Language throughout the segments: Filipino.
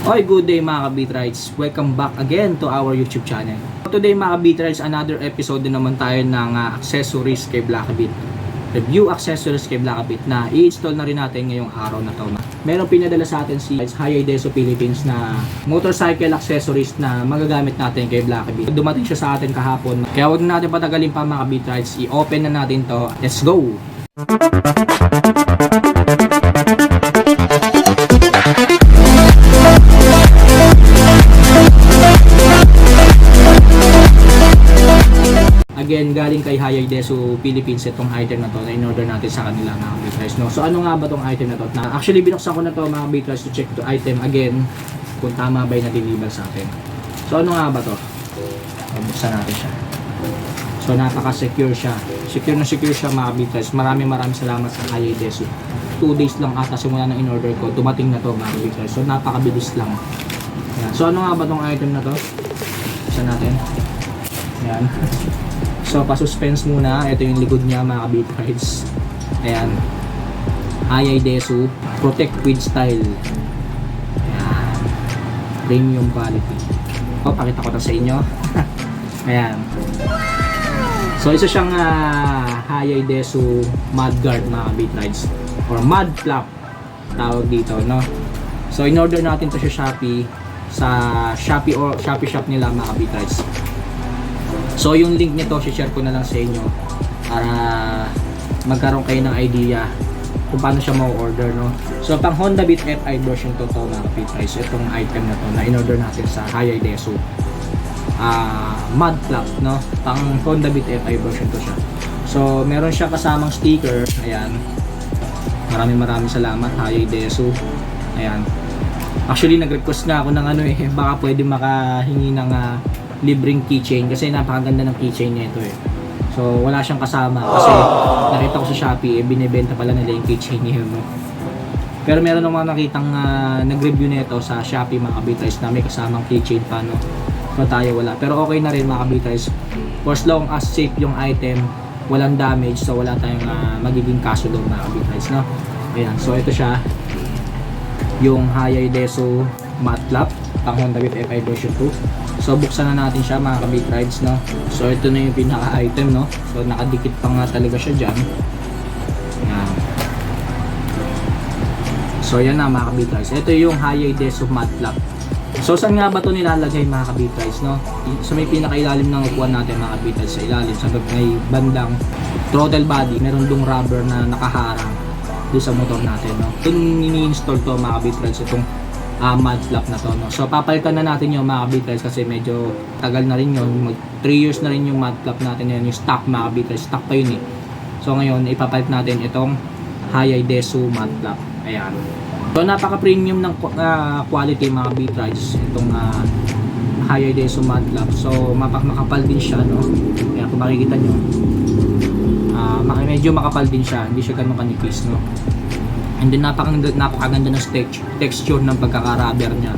Oy, good day mga ka-Beatrites. Welcome back again to our YouTube channel. Today mga ka-Beatrites, another episode din naman tayo ng ah, accessories kay Blackbeat. Review accessories kay Blackbeat na i-install na rin natin ngayong araw na to. Meron pinadala sa atin si High Deso Philippines na motorcycle accessories na magagamit natin kay Blackbeat. Dumating siya sa atin kahapon. Kaya wag na natin patagalin pa mga ka-Beatrites. I-open na natin to. Let's go! Galing kay Hayay Deso Philippines itong item na to na in-order natin sa kanila mga Beatrice. No? So ano nga ba tong item na to? Na, actually binuksan ko na to mga Beatrice to check to item again kung tama ba yung na-deliver sa atin. So ano nga ba to? Buksan natin siya. So napaka-secure siya. Secure na secure siya mga Beatrice. Maraming maraming salamat sa Hayay Deso. 2 days lang ata simula ng in-order ko. Dumating na to mga Beatrice. So napakabilis lang. Yan. So ano nga ba tong item na to? Buksan natin. Yan. So, pa-suspense muna. Ito yung likod niya, mga rides. Ayan. Hayay Desu. Protect with style. Ayan. Premium quality. O, pakita ko na sa inyo. Ayan. So, isa siyang uh, Hayay Desu Mudguard, mga rides. Or Mud Flap. Tawag dito, no? So, in-order natin to sa Shopee. Sa Shopee or Shopee shop nila, mga rides. So yung link nito, share ko na lang sa inyo para magkaroon kayo ng idea kung paano siya ma-order, no? So pang Honda Beat FI version to to mga Pitrise, itong item na to na in-order natin sa Hayay Deso. Ah, mud flap, no? Pang Honda Beat FI version to siya. So meron siya kasamang sticker, ayan. Maraming maraming salamat Hayay Deso. Ayan. Actually nag-request nga ako ng ano eh, baka pwede makahingi ng ah, libreng keychain kasi napakaganda ng keychain nito eh. So wala siyang kasama kasi nakita ko sa Shopee eh, binebenta pala nila yung keychain niya no. Pero meron naman nakitang ah, nag-review nito sa Shopee mga kabitais na may kasamang keychain pa no. So tayo wala. Pero okay na rin mga kabitais. For as long as safe yung item, walang damage so wala tayong ah, magiging kaso doon mga kabitais no. Ayan, so ito siya yung Hayay Deso matte pang Honda Beat FI version 2 so buksan na natin siya mga kabig rides no? So ito na yung pinaka item no? So nakadikit pa nga talaga siya dyan. Yan. So yan na mga kabig rides. Ito yung Hayay Deso matte lap so saan nga ba ito nilalagay mga kabig rides no? So may pinakailalim ng upuan natin mga kabig rides sa ilalim. Sa may bandang throttle body meron dong rubber na nakaharang doon sa motor natin no? Ito ini-install to mga kabig rides itong uh, mud flap na to. No? So papalitan na natin yung mga beaters kasi medyo tagal na rin yun. Mag 3 years na rin yung mud flap natin yan, yung stock mga beaters. Stock pa yun eh. So ngayon ipapalit natin itong Hayay Desu mud flap. Ayan. So napaka-premium ng uh, quality mga beaters itong uh, Hayay Desu mud flap. So mapak makapal din siya no. Ayan kung makikita nyo. Uh, medyo makapal din siya, hindi siya ganun kanipis no. And then napakaganda, napakaganda ng text, texture ng pagkaka-rubber niya.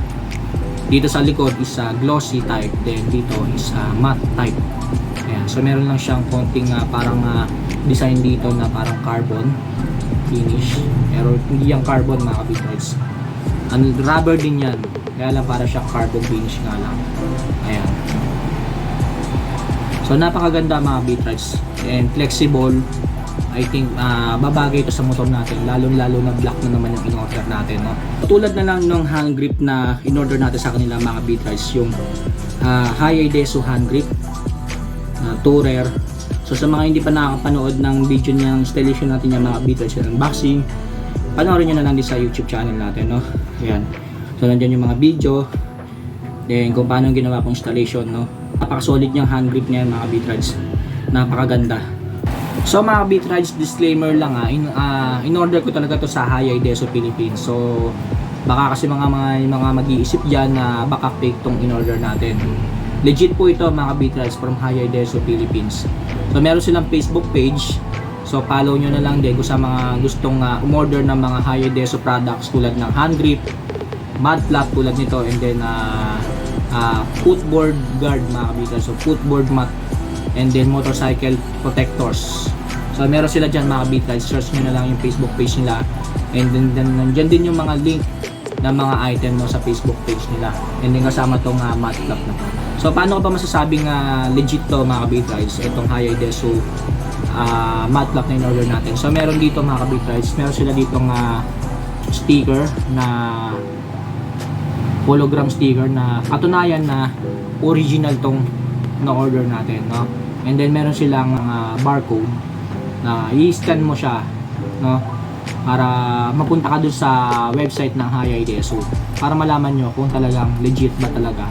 Dito sa likod is uh, glossy type, then dito is uh, matte type. Ayan. So meron lang siyang konting uh, parang uh, design dito na parang carbon finish. Pero hindi yung carbon mga kabitites. Ano, rubber din yan. Kaya lang para siyang carbon finish nga lang. Ayan. So napakaganda mga bitrites and flexible I think uh, babagay ito sa motor natin lalong lalo na black na naman yung in-order natin no? tulad na lang ng hand grip na in-order natin sa kanila mga beatrice yung uh, Hayay Deso hand grip uh, tourer so sa mga hindi pa nakakapanood ng video niyang installation natin yung mga beatrice yung unboxing panoorin nyo na lang din sa youtube channel natin no? Ayan. so nandiyan yung mga video then kung paano ginawa kong installation no? napaka solid yung hand grip niya mga beatrice napakaganda So mga rides disclaimer lang ha, in, uh, in order ko talaga to sa Hayay Deso Philippines. So baka kasi mga mga mga mag-iisip diyan na baka fake tong in order natin. Legit po ito mga rides from Hayay Deso Philippines. So meron silang Facebook page. So follow nyo na lang din kung sa mga gustong uh, umorder ng mga Hayay Deso products tulad ng hand grip, mud flap tulad nito and then uh, uh, footboard guard mga kabita. So footboard mat and then motorcycle protectors. So meron sila dyan mga guys, search nyo na lang yung Facebook page nila and then, then nandyan din yung mga link ng mga item mo sa Facebook page nila. And then kasama tong uh, matte flap na to. So paano ko ba masasabing uh, legit to mga kabitrides? Itong Hayay Deso uh, matte flap na in-order natin. So meron dito mga kabitrides, meron sila ditong uh, sticker na hologram sticker na katunayan na original tong na-order natin, no? And then meron silang uh, barcode na i-scan mo siya, no? Para mapunta ka dun sa website ng Hayay Deso para malaman nyo kung talagang legit ba talaga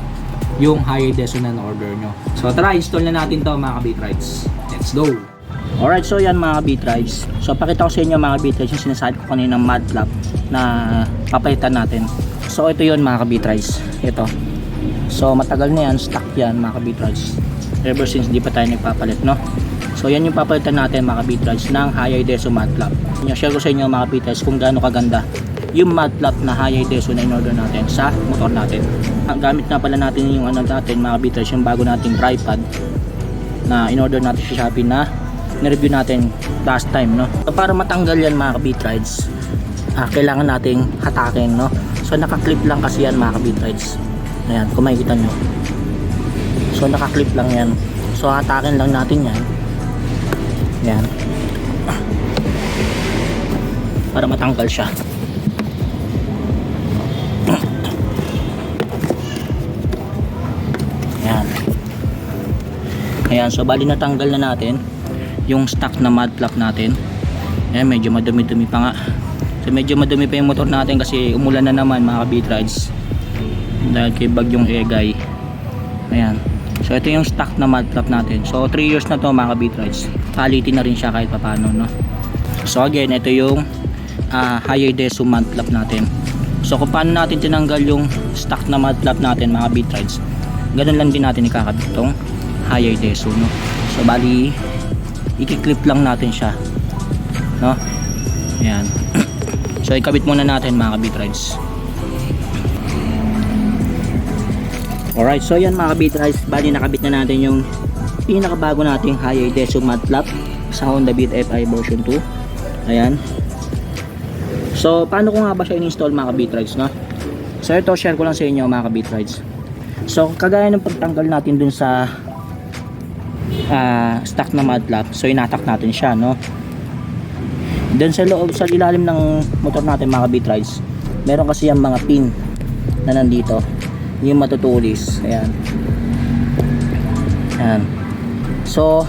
yung Hayay Deso na na-order nyo. So tara, install na natin to mga kabitrides. Let's go! Alright, so yan mga bitrides. So pakita ko sa inyo mga bitrides yung sinasabi ko kanina ng mud flap na papalitan natin. So ito yon mga kabitrides. Ito. So matagal na yan, stock yan mga kabitrides. Ever since di pa tayo nagpapalit, no? So yan yung papalitan natin mga kabitrides ng Hayay Deso. Yung share ko sa inyo mga kabitrides kung gaano kaganda yung mud flap na Hayay Deso na in-order natin sa motor natin. Ang gamit na pala natin yung ano natin mga kabitrides, yung bago nating tripod na in-order natin sa Shopee na na-review natin last time no so, para matanggal yan mga kabit rides ah, kailangan nating hatakin no so nakaklip lang kasi yan mga kabit rides ayan kung makikita nyo. So nakaklip lang yan. So hatakin lang natin yan. Yan para matanggal siya. Yan ayan so bali natanggal na natin yung stock na mud flap natin. Ayan medyo madumi-dumi pa nga. So medyo madumi pa yung motor natin kasi umulan na naman mga beat rides dahil kay bagyong egay. Ayan. So ito yung stock na mud flap natin. So 3 years na to mga beat rides quality na rin siya kahit papano no? So again ito yung uh, higher deso mud flap natin. So kung paano natin tinanggal yung stock na mud flap natin mga beat rides ganun lang din natin ikakabit tong higher deso no? So bali i-clip lang natin siya no? Yan so ikabit muna natin mga kabit alright so yan mga kabit rides bali nakabit na natin yung pinakabago nating higher deso mat flap sa Honda Beat FI version 2 ayan. So paano ko nga ba siya in-install mga kabit rides no? So ito share ko lang sa inyo mga kabit rides so kagaya ng pagtanggal natin dun sa uh, stock na mud flap so inatak natin siya no? Then sa loob sa ilalim ng motor natin mga beat rides meron kasi yung mga pin na nandito yung matutulis. Ayan. Ayan. So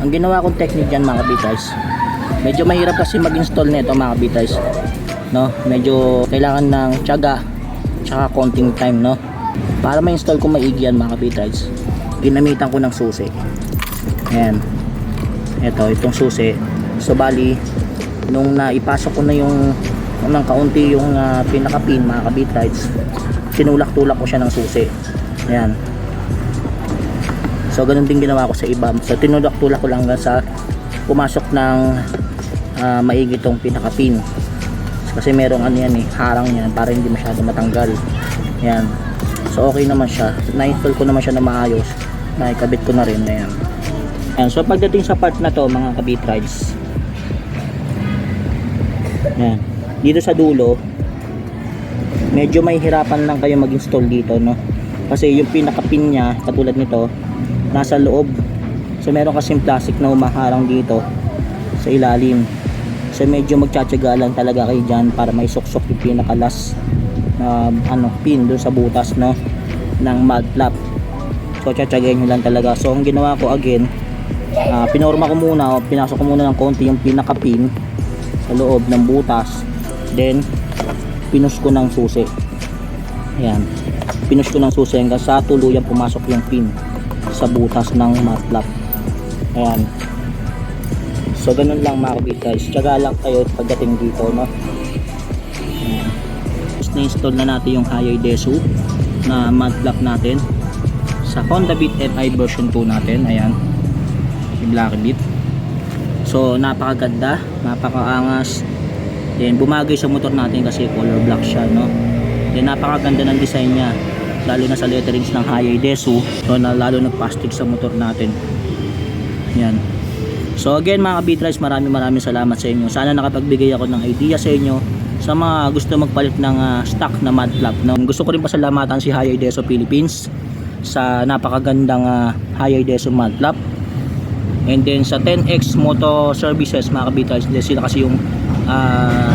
ang ginawa kong technique dyan mga rides medyo mahirap kasi mag install nito mga rides no? Medyo kailangan ng tiyaga tsaka konting time no? Para ma-install ko maigi yan mga rides ginamitan ko ng susi. Ayan. Ito, itong susi. So, bali, nung naipasok ko na yung ng kaunti yung uh, pinaka-pin, mga kabit tinulak-tulak ko siya ng susi. Ayan. So, ganun din ginawa ko sa iba. So, tinulak-tulak ko lang hanggang sa pumasok ng uh, maigi tong pinaka-pin. Kasi merong ano yan eh, harang yan para hindi masyado matanggal. Ayan. So, okay naman siya. Na-install ko naman siya na maayos. Naikabit ko na rin. Ayan. Ayan, so pagdating sa part na to mga kabit rides Ayan. dito sa dulo medyo may hirapan lang kayo mag install dito no? Kasi yung pinaka pin nya katulad nito nasa loob. So meron kasing plastic na umaharang dito sa ilalim. So medyo magtsatsaga lang talaga kayo dyan para may suksok yung pinaka last na ano pin doon sa butas no? Ng mud flap. So tsatsagayin nyo lang talaga. So ang ginawa ko again uh, pinorma ko muna o pinasok ko muna ng konti yung pinaka pin sa loob ng butas. Then pinus ko ng susi. Ayan. Pinus ko ng susi hanggang sa tuluyang pumasok yung pin sa butas ng mat flap ayan. So ganun lang mga kabitay tsaga lang kayo pagdating dito no? Ayan. Na-install na natin yung Hayay Desu na mat flap natin sa Honda Beat FI version 2 natin. Ayan. Yung Black Beat. So napakaganda napakaangas then bumagay sa motor natin kasi color black siya no? Then napakaganda ng design niya. Lalo na sa letterings ng Hayay Desu. So na lalo nagpastig sa motor natin. Yan. So again mga beat maraming maraming salamat sa inyo. Sana nakapagbigay ako ng idea sa inyo sa mga gusto magpalit ng ah, stock na mud flap no? gusto ko rin pasalamatan si Hayay Deso Philippines sa napakagandang uh, Hayay Deso mud flap. And then sa 10X Moto Services mga kabitals sila kasi yung ah,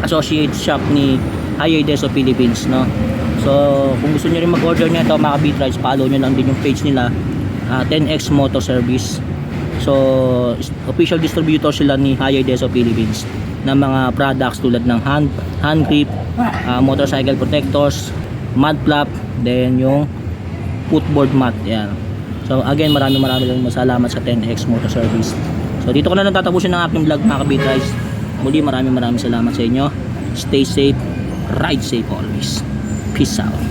associate shop ni Hayay Deso Philippines no? So kung gusto niyo rin mag-order nito mga kabitals follow nyo lang din yung page nila. Ah, 10X Moto Service. So official distributor sila ni Hayay Deso Philippines ng mga products tulad ng hand, hand grip ah, motorcycle protectors mud flap then yung footboard mat yan. So again maraming maraming lang masalamat sa 10X Motor Service. So dito ko na lang tatapusin ang aking vlog mga kabitals muli maraming maraming salamat sa inyo. Stay safe. Ride safe always. Peace out